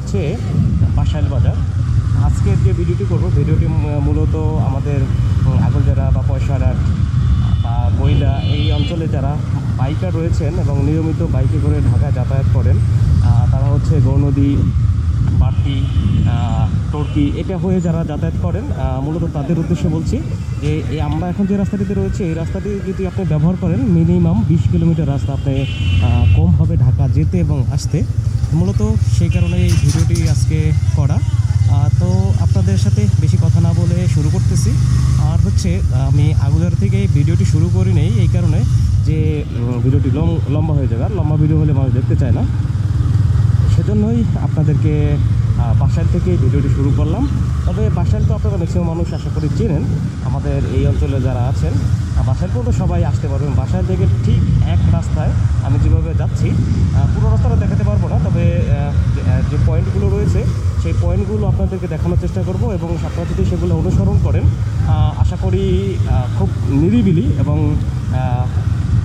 হচ্ছে পাশাইল বাজার। আজকের যে ভিডিওটি করব, ভিডিওটি মূলত আমাদের আগলজারা বা পয়সারাট বা বইলা এই অঞ্চলে যারা বাইকার রয়েছেন এবং নিয়মিত বাইকে করে ঢাকা যাতায়াত করেন তারা হচ্ছে গৌনদী বাড়তি টর্কি, এটা হয়ে যারা যাতায়াত করেন মূলত তাদের উদ্দেশ্যে বলছি যে এই আমরা এখন যে রাস্তাটিতে রয়েছে, এই রাস্তাটি যদি আপনি ব্যবহার করেন, মিনিমাম বিশ কিলোমিটার রাস্তা আপনি কম হবে ঢাকা যেতে এবং আসতে। মূলত সেই কারণে এই ভিডিওটি আজকে করা। তো আপনাদের সাথে বেশি কথা না বলে শুরু করতেছি। আর হচ্ছে, আমি আগুদার থেকে ভিডিওটি শুরু করি নেই, এই কারণে যে ভিডিওটি লম্বা হয়ে যাবে। আর লম্বা ভিডিও হলে মানুষ দেখতে চায় না। সেজন্যই আপনাদেরকে বাসাইল থেকে ভিডিওটি শুরু করলাম। তবে বাসাইল তো আপনারা ম্যাক্সিমাম মানুষ আশা করি চেনেন। আমাদের এই অঞ্চলে যারা আছেন বাসাইল তো সবাই আসতে পারবেন। বাসাইল থেকে ঠিক এক রাস্তায় আমি যেভাবে যাচ্ছি পুরো রাস্তাটা দেখাতে পারব না, তবে যে- পয়েন্টগুলো রয়েছে, সেই পয়েন্টগুলো আপনাদেরকে দেখানোর চেষ্টা করব এবং আপনারা যদি সেগুলো অনুসরণ করেন আশা করি খুব নিরিবিলি এবং আহ,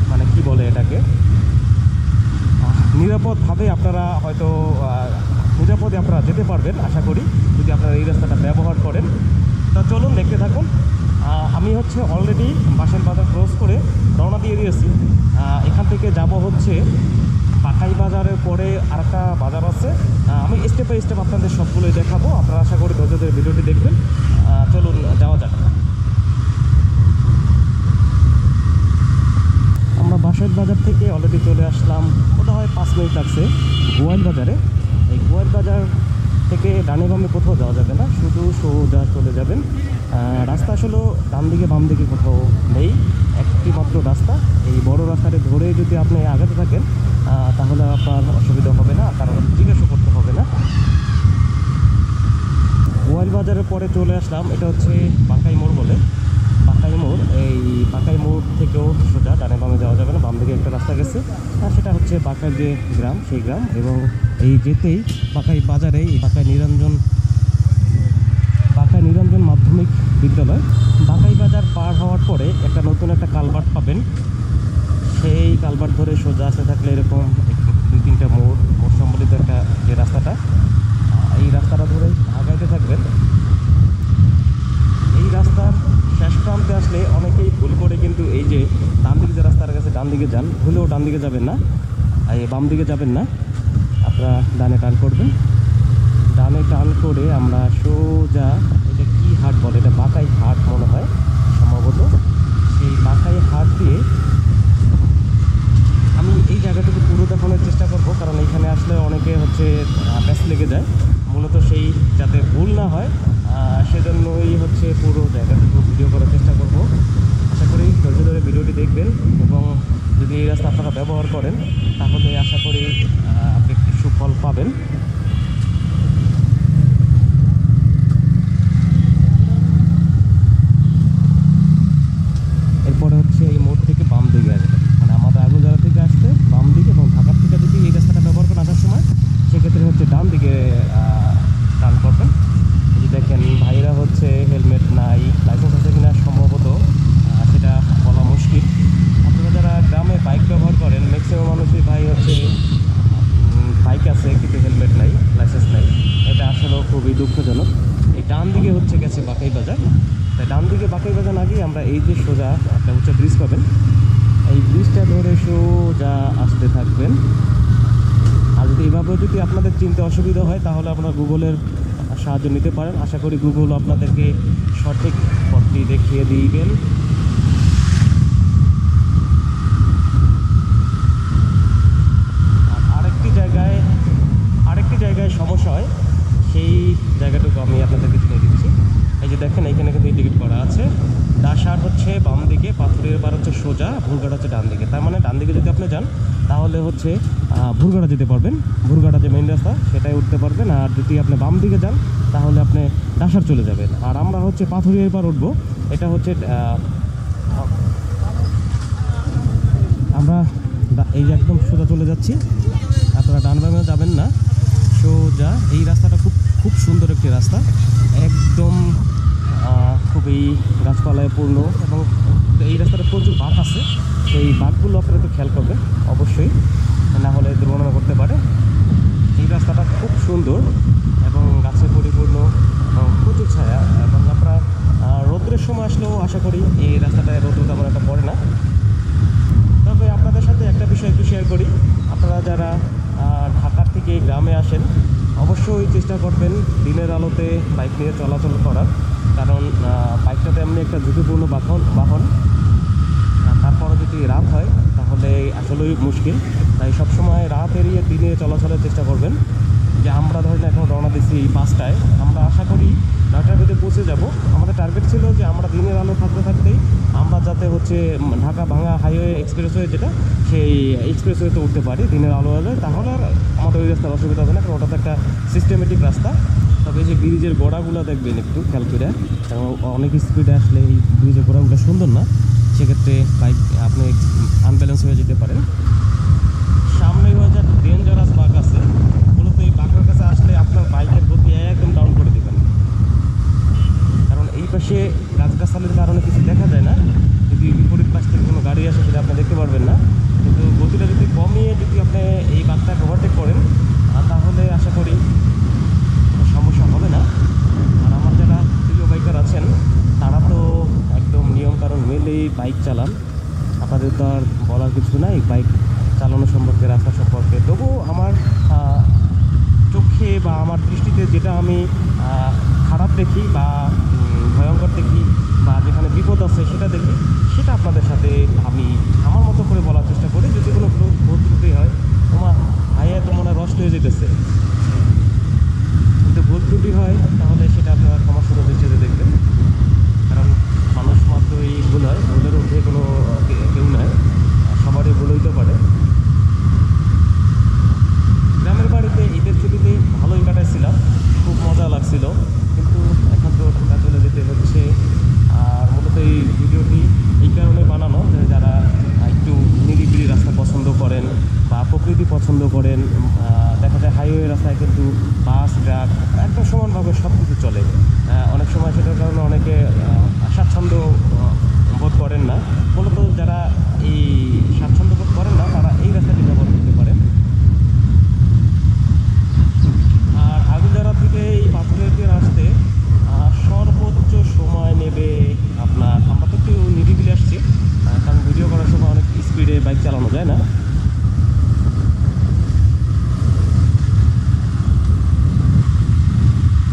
মানে কি বলে এটাকে আহ, নিরাপদভাবে আপনারা হয়তো নিরাপদে আপনারা যেতে পারবেন, আশা করি, যদি আপনারা এই রাস্তাটা ব্যবহার করেন। তো চলুন, দেখতে থাকুন। আমি হচ্ছে অলরেডি বাসের বাজার ক্রস করে রওনা দিয়ে দিয়েছি। এখান থেকে যাব হচ্ছে পাকাই বাজারের পরে আরেকটা বাজার আছে। আমি স্টেপ বাই স্টেপ আপনাদের সবগুলোই দেখাবো। আপনারা আশা করি ধৈর্য ভিডিওটি দেখবেন। চলুন, যাওয়া যাক। আমরা বাজার থেকে অলরেডি চলে আসলাম। ওটা হয় পাঁচ মিনিট লাগছে গোয়াল বাজারে। এই গোয়াল বাজার থেকে ডানে বামে কোথাও যাওয়া যাবে না, শুধু সোজা চলে যাবেন। রাস্তা আসলে ডান দিকে, বাম দিকে কোথাও নেই, একটি মাত্র রাস্তা। এই বড় রাস্তাটা ধরে যদি আপনি আগাতে থাকেন তাহলে আপনার অসুবিধা হবে না, কারণ জিজ্ঞাসা করতে হবে না। গোয়াল বাজারের পরে চলে আসলাম, এটা হচ্ছে পাকাই মোড় বলে। পাকাই মোড়, এই পাকাই মোড় থেকেও সোজা ডানে বামে যাওয়া যাবে না বাম দিকে একটা রাস্তা গেছে। আর সেটা হচ্ছে পাকার যে গ্রাম, সেই গ্রাম। এবং এই যেতেই পাকাই বাজারে এই পাকাই নিরঞ্জন, বাঁকাই নিরঞ্জন মাধ্যমিক বিদ্যালয়। বাঁকাই বাজার পার হওয়ার পরে একটা নতুন একটা কালভার্ট পাবেন। সেই কালভার্ট ধরে সোজা আসতে থাকলে এরকম দুই তিনটা মোড় মোড় সম্বলিত একটা যে রাস্তাটা, এই রাস্তাটা ধরে আগাইতে থাকবেন। এই রাস্তার প্রান্তে আসলে অনেকেই ভুল করে কিন্তু এই যে ডান দিকে যে রাস্তার কাছে ডান দিকে যান, ভুলেও ডান দিকে যাবেন না। আর এই বাম দিকে যাবেন না। আপনারা ডানে টান করবেন। ডানে টান করে আমরা সোজা, এটা কি হাট বলে? এটা বাঁকাই হাট মনে হয় সম্ভবত। সেই বাঁকাই হাট দিয়ে আমি এই জায়গাটুকু পুরো দেখানোর চেষ্টা করব, কারণ এখানে আসলে অনেকে হচ্ছে ব্যাস লেগে যায়। মূলত সেই যাতে ভুল না হয় সেজন্যই হচ্ছে পুরো জায়গাটুকু ভিডিও করার চেষ্টা করব। আশা করি ধৈর্য ধরে ভিডিওটি দেখবেন এবং যদি এই রাস্তা আপনারা ব্যবহার করেন, তাহলে আশা করি আপনি একটি সুফল পাবেন এরপরে হচ্ছে এই মোড় থেকে বাম দিকে আসবে মানে আমাদের আগুজারা থেকে আসতে বাম দিকে এবং ঢাকার থেকে যদি এই রাস্তাটা ব্যবহার করেন আসার সময় সেক্ষেত্রে হচ্ছে ডান দিকে আহ, টান করবেন এই যে দেখেন ভাইরা হচ্ছে হেলমেট নাই লাইসেন্স আছে কিনা সম্ভবত আহ, সেটা বলা মুশকিল আপনারা যারা গ্রামে বাইক ব্যবহার করেন ম্যাক্সিমাম মানুষই ভাই হচ্ছে বাইক আছে কিন্তু হেলমেট নাই লাইসেন্স নাই। এটা আসলেও খুবই দুঃখজনক। এই ডান দিকে হচ্ছে গেছে বাকাই বাজার। তাই ডান দিকে বাকাই বাজার না আমরা এই যে সোজা একটা উঁচা ব্রিজ পাবেন। এই ব্রিজটা ধরে সোজা আসতে থাকবেন। আর যদি এভাবে যদি আপনাদের চিনতে অসুবিধা হয়, তাহলে আপনারা গুগলের সাহায্য নিতে পারেন। আশা করি গুগল আপনাদেরকে সঠিক পথটি দেখিয়ে দিবেন আর আরেকটি জায়গায় আরেকটি জায়গায় সমস্যা হয় সেই জায়গাটুকু আমি আপনাদেরকে চিনে দিচ্ছি এই যে দেখেন এইখানে কিন্তু ইন্ডিকেট করা আছে দাসার হচ্ছে বাম দিকে পাথরের বার হচ্ছে সোজা ভুরঘাট হচ্ছে ডান দিকে তার মানে ডান দিকে যদি আপনি যান তাহলে হচ্ছে আহ, ভুরঘাটা যেতে পারবেন। ভুরঘাটা যে মেইন রাস্তা সেটাই উঠতে পারবেন। আর যদি আপনি বাম দিকে যান তাহলে আপনি দাসার চলে যাবেন। আর আমরা হচ্ছে পাথরের পার উঠবো। এটা হচ্ছে আমরা এই যে একদম সোজা চলে যাচ্ছি। আপনারা ডান বামে যাবেন না। সোজা এই রাস্তাটা খুব খুব সুন্দর একটি রাস্তা। একদম খুবই গাছপালায় পূর্ণ এবং এই রাস্তাটা প্রচুর বাঘ আছে। সেই বাঘগুলো আপনারা একটু খেয়াল করবেন, অবশ্যই। না হলে দুর্ঘটনা করতে পারে। এই রাস্তাটা খুব সুন্দর এবং গাছে পরিপূর্ণ এবং প্রচুর ছায়া এবং আপনারা রৌদ্রের সময় আসলেও আশা করি এই রাস্তাটায় রৌদ্র তেমন একটা পড়ে না। তবে আপনাদের সাথে একটা বিষয় একটু শেয়ার করি। আপনারা যারা ঢাকার থেকে গ্রামে আসেন, অবশ্যই চেষ্টা করবেন দিনের আলোতে বাইক নিয়ে চলাচল করার। কারণ তেমনি একটা ঝুঁকিপূর্ণ বাহন বাহন। তারপরে যদি রাত হয়, তাহলে আসলেই মুশকিল। তাই সবসময় রাত এড়িয়ে দিনে চলাচলের চেষ্টা করবেন। যে আমরা ধরেন এখন রওনা দিচ্ছি এই পাঁচটায় আমরা আশা করি নয়টার ভিতরে পৌঁছে যাব। আমাদের টার্গেট ছিল যে আমরা দিনের আলো থাকতে থাকতেই আমরা যাতে হচ্ছে ঢাকা ভাঙা হাইওয়ে এক্সপ্রেসওয়ে যেটা, সেই এক্সপ্রেসওয়েতে উঠতে পারি দিনের আলো হলে। তাহলে আর আমাদের ওই রাস্তার অসুবিধা হবে না, কারণ ওটা তো একটা সিস্টেমেটিক রাস্তা। তবে যে ব্রিজের গোড়াগুলো দেখবেন একটু খেয়াল করে কারণ অনেক স্পিডে আসলে এই ব্রিজের গোড়াগুলো সুন্দর না। সেক্ষেত্রে বাইক আপনি আনব্যালেন্স হয়ে যেতে পারেন। সামনে হয়ে যা ডেঞ্জারাস বাঘ আছে মূলত এই বাঘের কাছে আসলে আপনার বাইকের গতি একদম ডাউন করে দেবেন কারণ এই পাশে গাছগাছালির কারণে কিছু দেখা যায় না যদি বিপরীত পাশ থেকে কোনো গাড়ি আসে সেটা আপনি দেখতে পারবেন না কিন্তু গতিটা যদি কমিয়ে যদি আপনি এই বাঘটাকে ওভারটেক করেন আহ, তাহলে আশা করি কোনো সমস্যা হবে না আর আমার যারা প্রিয় বাইকার আছেন তারা তো একদম নিয়মকানুন মেলেই বাইক চালান। আপনাদের তো আর বলার কিছু নাই, বাইক চালানো সম্পর্কে, রাস্তা সম্পর্কে। তবু আমার চোখে বা আমার দৃষ্টিতে যেটা আমি খারাপ দেখি বা ভয়ঙ্কর দেখি বা যেখানে বিপদ আছে সেটা দেখি সেটা আপনাদের সাথে আমি আমার মতো করে বলার চেষ্টা করি যদি কোনো ভুল ভুল ত্রুটি হয় তোমার ভাইয়া তো মনে হয় রস হয়ে যেতেছে যদি ভুল ত্রুটি হয় তাহলে সেটা আপনারা ক্ষমা সুন্দর দৃষ্টিতে দেখবেন কারণ মানুষ মাত্রই ভুল হয় ভুলের ঊর্ধ্বে কোনো কে- কেউ নয় সবারই ভুল হইতে পারে গ্রামের বাড়িতে ঈদের ছুটিতে ভালোই কাটাইছিলাম খুব মজা লাগছিল কিন্তু এখন তো ঢাকা চলে যেতে হচ্ছে আর মূলত এই ভিডিওটি এই কারণে বানানো যে যারা একটু নিরিবিলি রাস্তা পছন্দ করেন বা প্রকৃতি পছন্দ করেন আহ, দেখা যায় হাইওয়ে রাস্তায় কিন্তু বাস ট্রাক একটা সমানভাবে সব কিছু চলে অনেক সময় সেটার কারণে অনেকে স্বাচ্ছন্দ্য আহ, বোধ করেন না মূলত যারা এই স্বাচ্ছন্দ্য বোধ করেন না তারা এই রাস্তাটি ব্যবহার করতে পারেন আর আগুদারা থেকে এই পাথরের দিয়ে আসতে আহ, সর্বোচ্চ সময় নেবে আপনার আমরা তো একটু নিরিবিলি আসছি আহ, কারণ ভিডিও করার সময় অনেক স্পিডে বাইক চালানো যায় না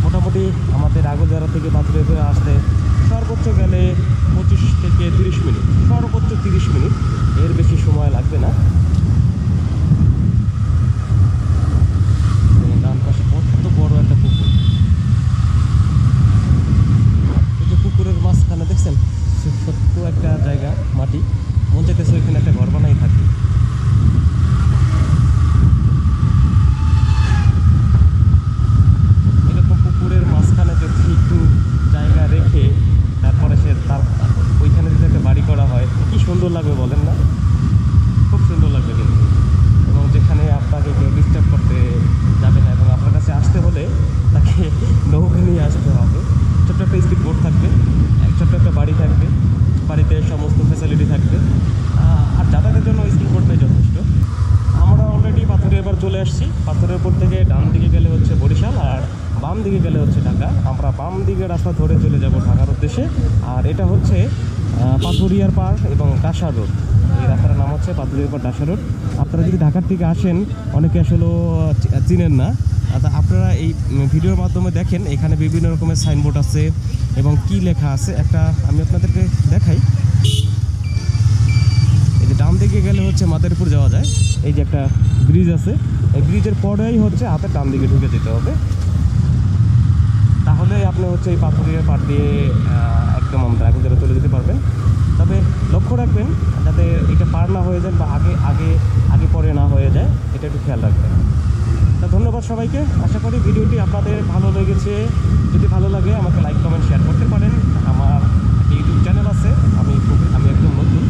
মোটামুটি আমাদের আগুদারা থেকে পাথরের দিয়ে আসতে সর্বোচ্চ গেলে পঁচিশ থেকে তিরিশ মিনিট সর্বোচ্চ তিরিশ মিনিট এর বেশি সময় লাগবে না দেখেন ডান পাশে কত বড় একটা পুকুর এই যে পুকুরের মাঝখানে দেখছেন সে- ছোট্ট একটা জায়গা মাটি মন চাইতেছে ওইখানে একটা ঘর বানাই থাকি এরকম পুকুরের মাঝখানে যদি একটু জায়গা রেখে তারপরে সে তার ওইখানে যদি একটা বাড়ি করা হয় কি সুন্দর লাগবে বলেন না খুব সুন্দর লাগবে কিন্তু এবং যেখানে আপনাকে কেউ ডিস্টার্ব করতে যাবে না এবং আপনার কাছে আসতে হলে তাকে নৌকা নিয়ে আসতে হবে ছোট্ট একটা স্পিড বোট থাকবে এক ছোট্ট একটা বাড়ি থাকবে বাড়িতে সমস্ত ফ্যাসিলিটি থাকবে আহ, আর যাতায়াতের জন্য স্পিড বোটটাই যথেষ্ট আমরা অলরেডি পাথরে এবার চলে আসছি পাথরের উপর থেকে ডান দিকে গেলে হচ্ছে বরিশাল আর বাম দিকে গেলে হচ্ছে ঢাকা আমরা বাম দিকে রাস্তা ধরে চলে যাব ঢাকার উদ্দেশ্যে। আর এটা হচ্ছে পাথুরিয়ার পার এবং ডাসা রোড। এই রাস্তাটার নাম হচ্ছে পাথুরিয়ার পার ডাসা রোড। আপনারা যদি ঢাকার থেকে আসেন, অনেকে আসলে চিনেন না। তা আপনারা এই ভিডিওর মাধ্যমে দেখেন, এখানে বিভিন্ন রকমের সাইনবোর্ড আছে এবং কি লেখা আছে। একটা আমি আপনাদেরকে দেখাই। এই যে ডান দিকে গেলে হচ্ছে মাদারীপুর যাওয়া যায়। এই যে একটা ব্রিজ আছে। এই ব্রিজের পরেই হচ্ছে হাতের ডান দিকে ঢুকে যেতে হবে। তাহলে আপনি হচ্ছে এই পাথরের পাট দিয়ে একদম আমরা যারা চলে যেতে পারবেন। তবে লক্ষ্য রাখবেন, যাতে এটা পার না হয়ে যায় বা আগে আগে আগে পরে না হয়ে যায়, এটা একটু খেয়াল রাখবেন। তা ধন্যবাদ সবাইকে। আশা করি ভিডিওটি আপনাদের ভালো লেগেছে। যদি ভালো লাগে, আমাকে লাইক কমেন্ট শেয়ার করতে পারেন। আমার একটা ইউটিউব চ্যানেল আছে। আমি খুব- আমি একদম নতুন।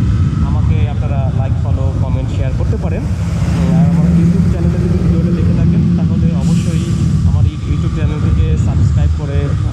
আমাকে আপনারা লাইক ফলো কমেন্ট শেয়ার করতে পারেন উম, আর আমার ইউটিউব চ্যানেলে যদি ভিডিওটা দেখে থাকেন তাহলে অবশ্যই আমার এই ইউটিউব চ্যানেলটিকে সাবস্ক্রাইব করে